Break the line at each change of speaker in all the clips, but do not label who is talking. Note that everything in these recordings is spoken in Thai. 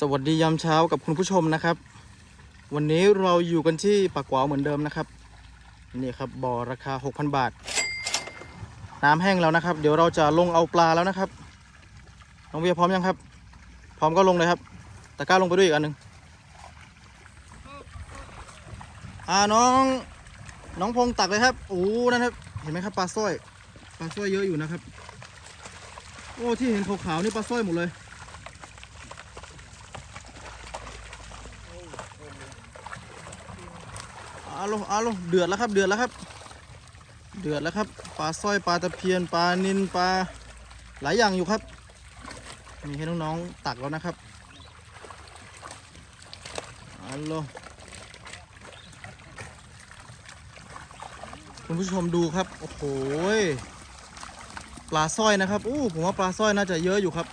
สวัสดียามเช้ากับคุณผู้ชมนะครับ วันนี้เราอยู่กันที่ปากกวาวเหมือนเดิมนะครับ นี่ครับบ่อราคา 6,000 บาท น้ำแห้งแล้วนะครับ เดี๋ยวเราจะลงเอาปลาแล้วนะครับน้องเวียพร้อมยังครับ พร้อมก็ลงเลยครับตะกร้าลงไปด้วยอีกอันหนึ่งอ่าน้องน้องพงตักเลยครับโอ้นั่นครับเห็นไหมครับปลาสร้อยปลาสร้อยเยอะอยู่นะครับ โอ้ที่เห็นขาวๆนี่ปลาสร้อยหมดเลย อาลอาลเดือดแล้วครับ เดือดแล้วครับ เดือดแล้วครับ ปลาสร้อย ปลาตะเพียน ปลานินปลาหลายอย่างอยู่ครับ มีให้น้องๆตักแล้วนะครับอาลคุณผู้ชมดูครับ โอ้โห ปลาสร้อยนะครับ อู้ผมว่าปลาสร้อยน่าจะเยอะอยู่ครับ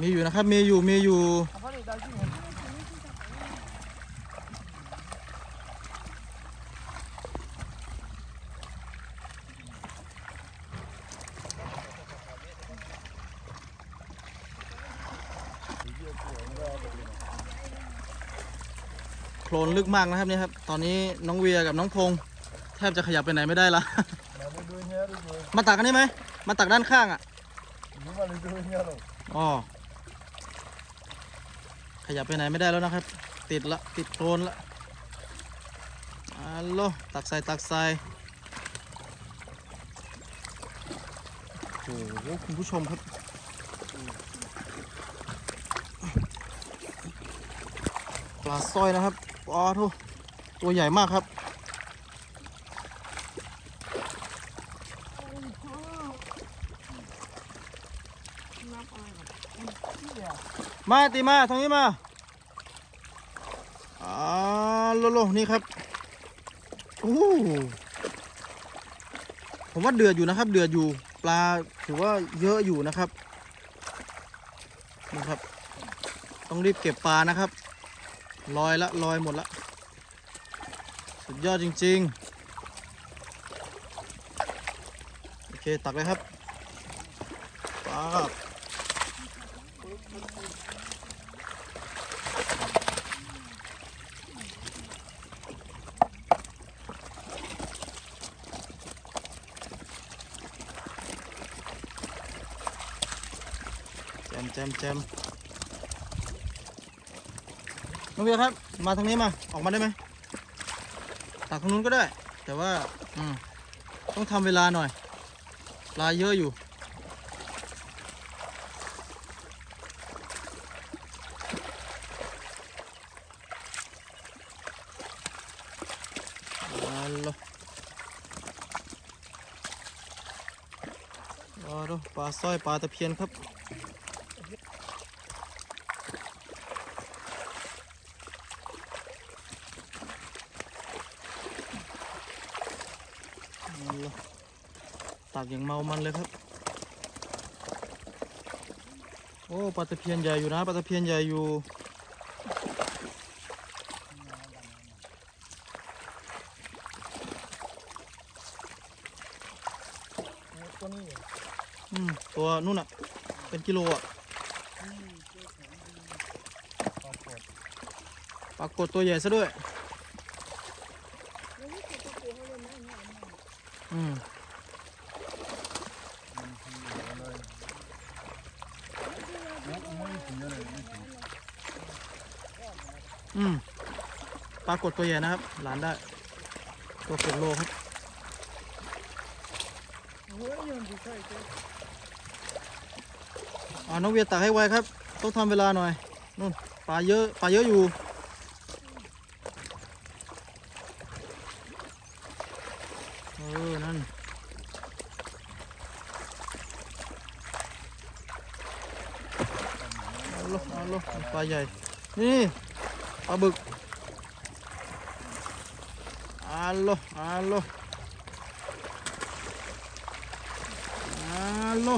มีอยู่นะครับ มีอยู่ มีอยู่ โค ลนลึกมากนะครับเนี่ยครับ ตอนนี้น้องเวียกับน้องพงษ์แทบจะขยับไปไหนไม่ได้ละ มาตักกันได้ไหม มาตักด้านข้างอะอ๋อขยับไปไหนไม่ได้แล้วนะครับ ติดละติดโคลนละอัลโหลตักใส่ตักใส่โอ้โหคุณผู้ชมครับปลาสร้อยนะครับ ปลาทุตัวใหญ่มากครับ มาตีมาทางนี้มาอ่าโลโลนี่ครับโอ้ผมว่าเดือดอยู่นะครับ เดือดอยู่ปลาถือว่าเยอะอยู่นะครับนี่ครับ ต้องรีบเก็บปลานะครับ ลอยละลอยหมดละ สุดยอดจริง ๆ โอเค ตักเลยครับปลาบแจมแจมแจม น้องเบียร์ครับ มาทางนี้มา ออกมาได้ไหมตักทางนู้นก็ได้ แต่ว่าอืมต้องทำเวลาหน่อย ปลาเยอะอยู่มาลมาดูปลาสร้อยปลาตะเพียนครับ เล่ะตักอย่างเมามันเลยครับ โอ้ปลาตะเพียนใหญ่อยู่นะปลาตะเพียนใหญ่อยู่อืมตัวนู่นอะ เป็นกิโลอะปลากดตัวใหญ่ซะด้วย อืมอืมปลากดตัวใหญ่นะครับ หลานได้ ตัวเกือบโลครับอ่าน้องเวียตักให้ไวครับ ต้องทำเวลาหน่อยนู่นปลาเยอะปลาเยอะอยู่ เออ นั่น เอาลเอาลปลาใหญ่ นี่ปลาบึกอาโลอาโลอาโล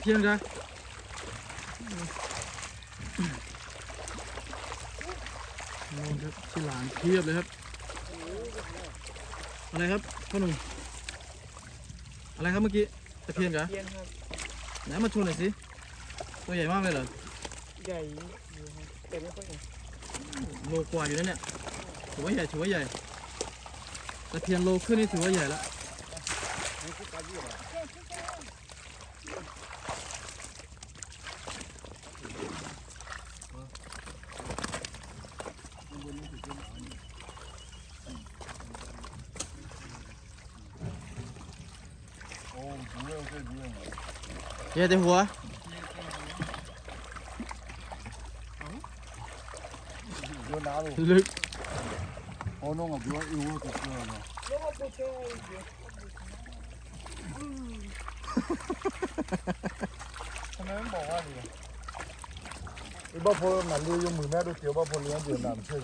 เพียนกันนู่นครับที่หลานเพียบเลยครับ อะไรครับพ่อหนุ่ม อะไรครับเมื่อกี้ตะเพียนกะ
เพียนครับ
ไหนมาชูหน่อยสิตัวใหญ่มากเลยเหรอ
ใหญ่อยู่ครับแต่ไม่ค่อยใหญ่
โลกว่าอยู่นะเนี่ยถือว่าใหญ่ถือว่าใหญ่ตะเพียนโลขึ้นนี่ถือว่าใหญ่แล้ว
เย
อะแต่หัวลึก
โอ้น้องกับวั
วอิวกับเพื่เนา
ทำไมมับอกว่าดีอะอีบ้าพลหนังดูยมือแม่ดูเตียวบ้าพลเลี้ยงเดือนดำเชื่อ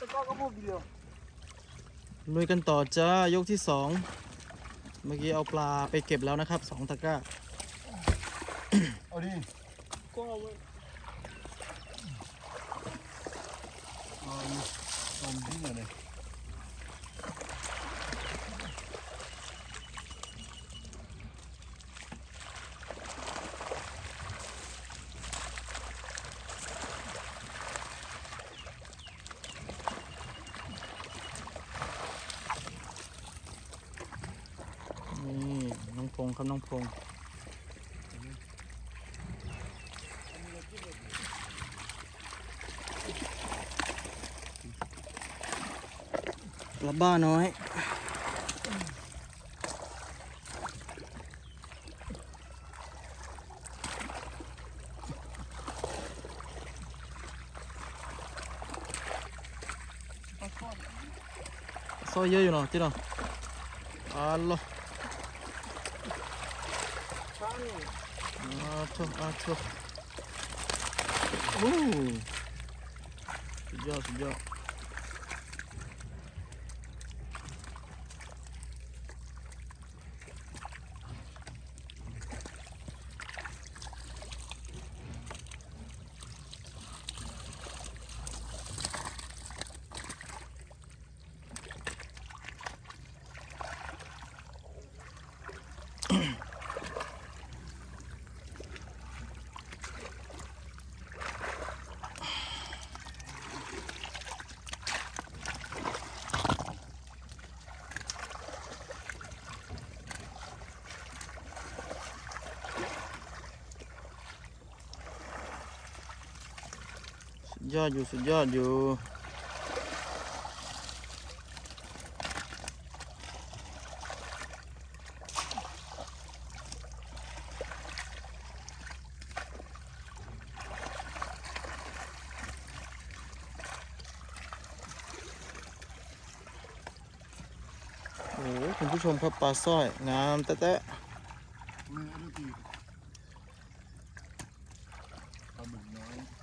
ตะกร้อก็พูดเดียว
ลุยกันต่อจ้ายกที่สองเมื่อกี้เอาปลาไปเก็บแล้วนะครับสองตะกร้า
เอาดิ
ก็เอาไว้
เอาตรงที่ไหน
นี่น้อง พงครับน้องพงกลับบ้านน้อย
ปลาทอด
ซอยเยอะอยู่เนาะที่เนาะอัลโล
ช้างนี่
อาทุอา ยอดอยู่สุดยอดอยู่โอ้คุณผู้ชมครับปลาสร้อยงามแต๊ะ
ไม่เอาดูดิปลาหมึกน้อย
ๆ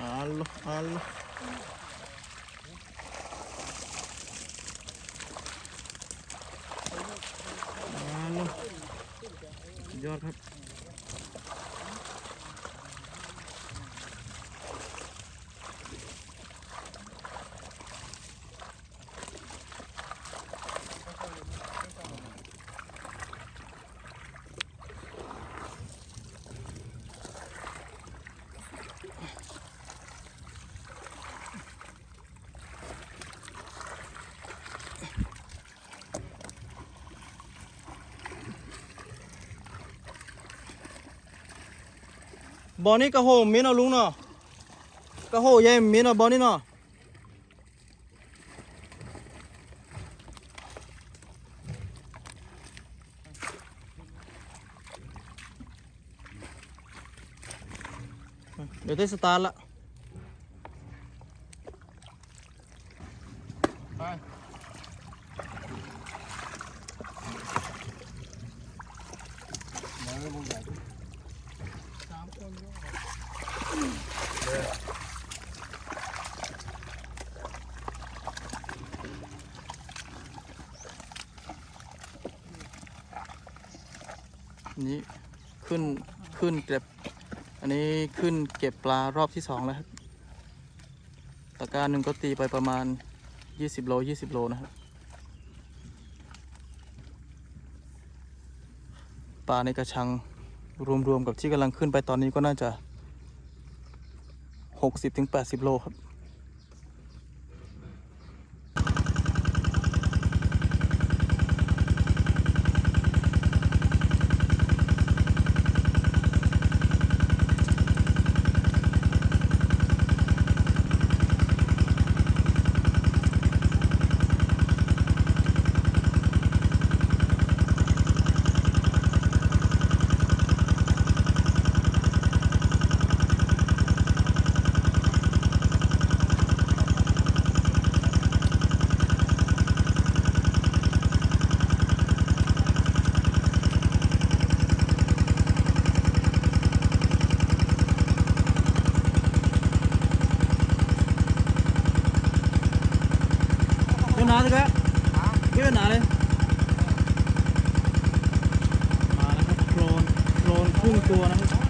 อัลโลอัลโลอัลโลสุดย อดครับ บอนี่กระโหมมีนาลุงเนาะกระโหเย่มีเนาบอนี่เนาะเดี๋ยวได้สตาร์ทละ นี้ขึ้นขึ้นเก็บ อันนี้ขึ้นเก็บปลารอบที่สองแล้วครับตะการหนึ่งก็ตีไปประมาณ 20 โล 20 โลนะครับ ปลาในกระชังรวมๆกับที่กำลังขึ้นไปตอนนี้ก็น่าจะ 60-80 โลครับ เดี๋ยวหนาสิครับเดี๋ยวหนาเลยมาแล้วครับโคลนโคลนครึ่งตัวนะครับ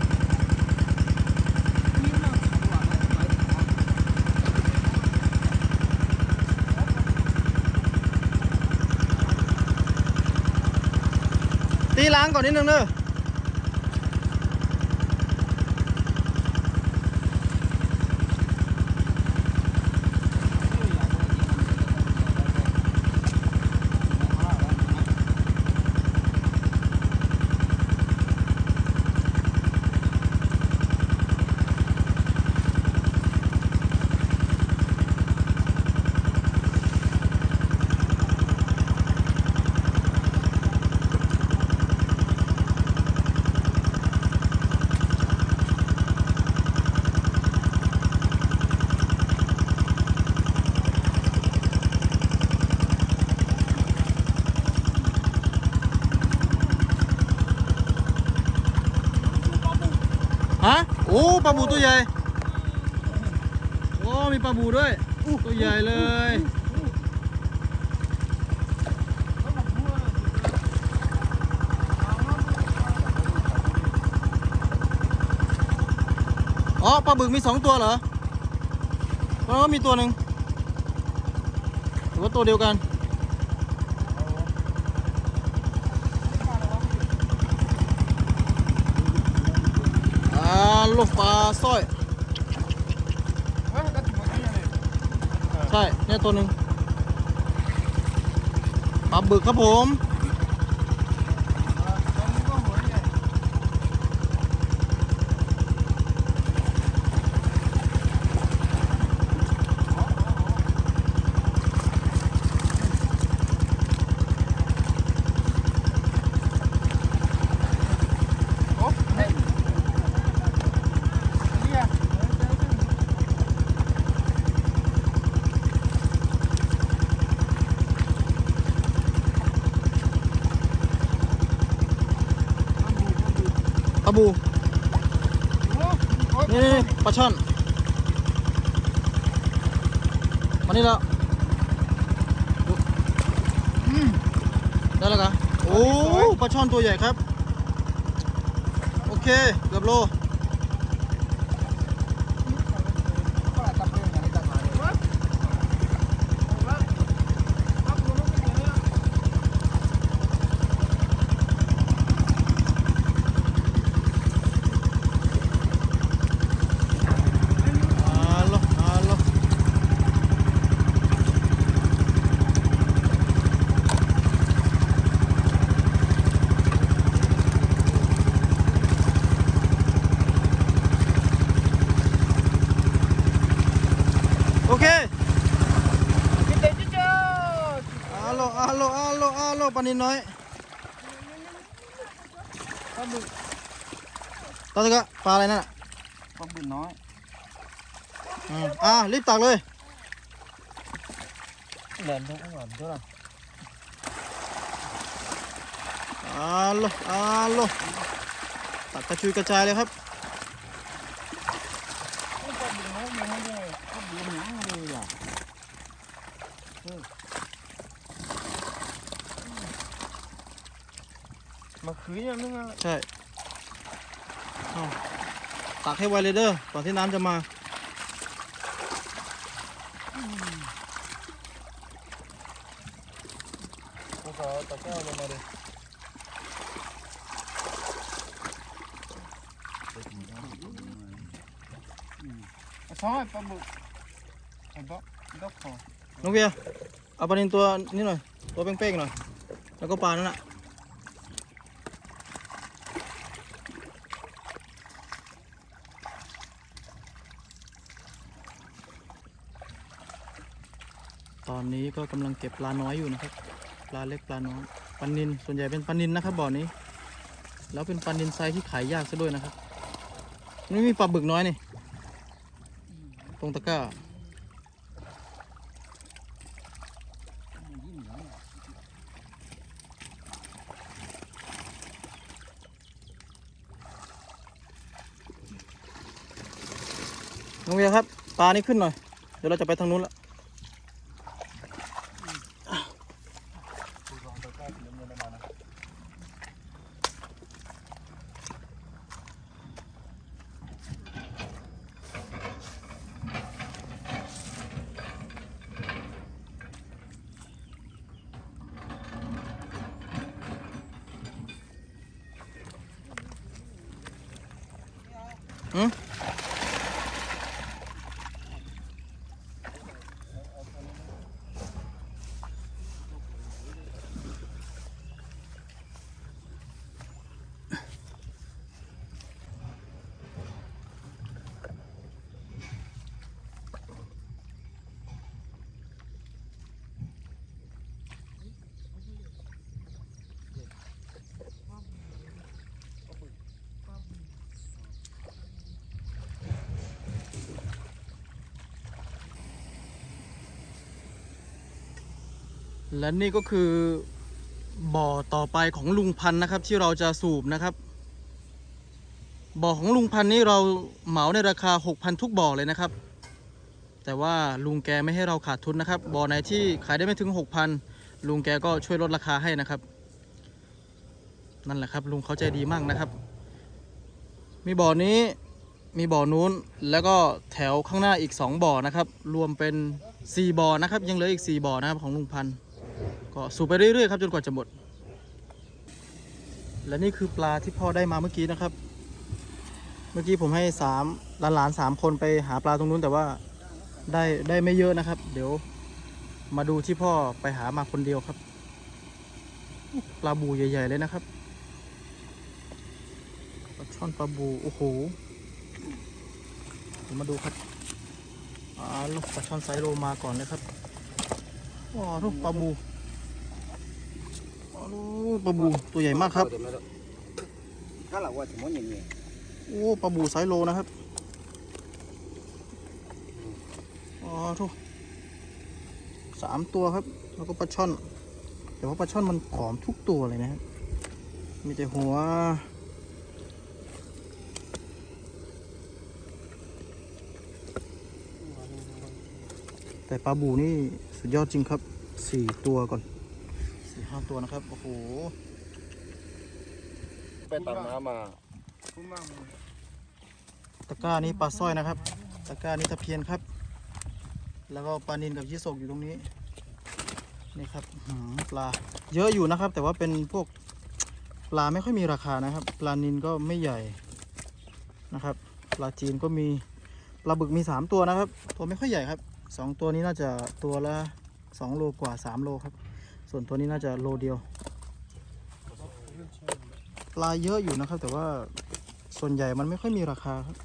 ตีล้างก่อนนิดนึงเนอะฮะ โอ้ ปลาบูตัวใหญ่ โอ้ มีปลาบูด้วย ตัวใหญ่เลย อ๋อ ปลาบึกมีสองตัวเหรอเพราะว่ามีตัวหนึ่งหรือว่าตัวเดียวกัน อ่าลูกปลาสร้อ
ย
ใช่ เนี่ยตัวหนึ่งปลาบึกครับผม
ตอนนี้ก็หัวใหญ่ โอ้เฮ้ยเนี่ย
ปลาบู
โอ้โอ้
นี่นี่ ปลาช่อนมานี่แล้วได้แล้วกะโอ้ปลาช่อนตัวใหญ่ครับ โอเค เกือบโล
ก็ตับเรื่องอะไรต่างหากเลย
ฮัลโหลฮัลโหลโอเค
กินเด็ดเจ้า
ฮัลโหลฮัลโหลฮัลโหลฮัลโหลปลา นินน้อยปลาบึกตาตะกะปลาอะไรนั่นน่ะ
ปลาบึกน้อย
อืมอ่ารีบตักเลย
เดินทุกวันทุกวัน
ฮัลโหลฮัลโหลตักกระจุยกระจายเลยครับ
ปลาบึกน้อยมันไม่ได้ปลาบึกหนังเลยอะ มาคืนอย่างนึงอะ
ใช่เอาตักให้ไวเลยเด้อก่อนที่น้ำจะมา
ภูเขาตะกร้าลงมาเลย
ซอยปลาบึกไอ้บ๊อกด็อกคอ
น้องเบียร์เอาปลานินตัวนี้หน่อย ตัวเป้งๆหน่อย แล้วก็ปลานั่นน่ะ ตอนนี้ ก็กำลังเก็บปลาน้อยอยู่นะครับ ปลาเล็กปลาน้อยปลานินส่วนใหญ่เป็นปลานินนะครับบ่อนี้ แล้วเป็นปลานินไซส์ที่ขายยากซะด้วยนะครับไม่มีปลาบึกน้อยนี่ตรงตะกร้าน้องเวียครับ ปลานี่ขึ้นหน่อย เดี๋ยวเราจะไปทางนู้นละ
ภูเขาตะกร้าสีน้ำเงินมานะ
อืม และนี่ก็คือบ่อต่อไปของลุงพันนะครับ ที่เราจะสูบนะครับ บ่อของลุงพันนี่เราเหมาในราคา 6,000 ทุกบ่อเลยนะครับ แต่ว่าลุงแกไม่ให้เราขาดทุนนะครับ บ่อไหนที่ขายได้ไม่ถึง 6,000 ลุงแกก็ช่วยลดราคาให้นะครับ นั่นแหละครับ ลุงเขาใจดีมากนะครับ มีบ่อนี้มีบ่อนู้นแล้วก็แถวข้างหน้าอีก 2 บ่อนะครับ รวมเป็น 4 บ่อนะครับ ยังเหลืออีก 4 บ่อนะครับของลุงพันธ์ ก็สูบไปเรื่อยๆครับจนกว่าจะหมด และนี่คือปลาที่พ่อได้มาเมื่อกี้นะครับ เมื่อกี้ผมให้สามหลานๆสามคนไปหาปลาตรงนู้นแต่ว่าได้ได้ไม่เยอะนะครับ เดี๋ยวมาดูที่พ่อไปหามาคนเดียวครับ ปลาบูใหญ่ ๆ เลยนะครับปลาช่อนปลาบูโอ้โหเดี๋ยวมาดูครับอ่าลูกปลาช่อนไซโลมาก่อนเลยครับว้าลูกปลาบู ปลาบูตัวใหญ่มากครับ
ถ้าเราว่าสมมติอย่างนี้
โอ้ปลาบูไซส์โลนะครับอ๋อทุกสามตัวครับ แล้วก็ปลาช่อน แต่ว่าปลาช่อนมันผอมทุกตัวเลยนะครับมีแต่หัวแต่ปลาบูนี่สุดยอดจริงครับสี่ตัวก่อน สี่ห้าตัวนะครับ โอ้โห
ไปตักน้ำมา
คุ้มมาก
ตะกร้านี้ปลาสร้อยนะครับ ตะกร้านี้ตะเพียนครับ แล้วก็ปลานินกับยี่สกอยู่ตรงนี้ นี่ครับอื้อหือปลา เยอะอยู่นะครับ แต่ว่าเป็นพวกปลาไม่ค่อยมีราคานะครับ ปลานินก็ไม่ใหญ่นะครับ ปลาจีนก็มีปลาบึกมีสามตัวนะครับ ตัวไม่ค่อยใหญ่ครับสองตัวนี้น่าจะตัวละสองโลกว่าสามโลครับ ส่วนตัวนี้น่าจะโลเดียว ปลาเยอะอยู่นะครับ แต่ว่าส่วนใหญ่มันไม่ค่อยมีราคาครับ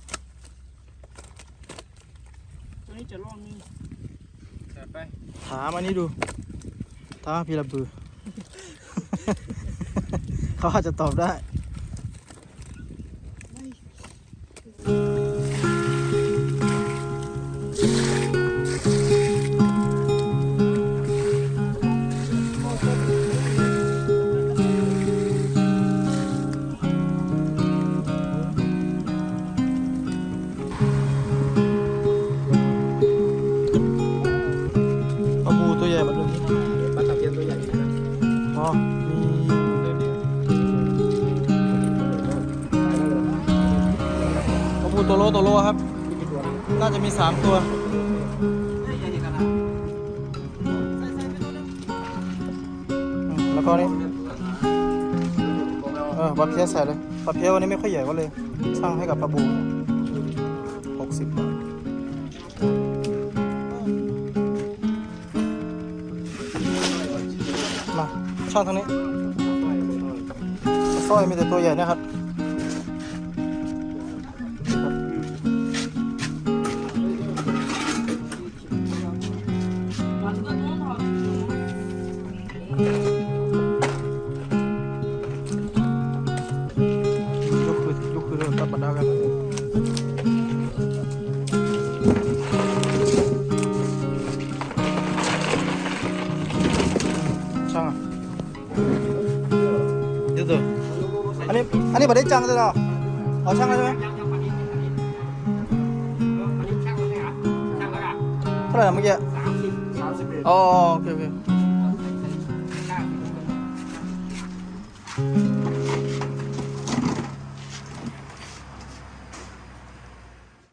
ตัวนี้จะล่องนี่แต่ไป
ถามอันนี้ดูถามพี่ระบือ เขาอาจจะตอบได้ ตัว
โลตัว
โลครับ น่าจะมีสามตัวอืมแล้วก็นี่เออปลาเพี้ยใส่เลยปลาเพี้ยวันนี้ไม่ค่อยใหญ่ก็เลยช่างให้กับปลาบูหกสิบบาทมาช่างทางนี้สร้อยมีแต่ตัวใหญ่นะครับ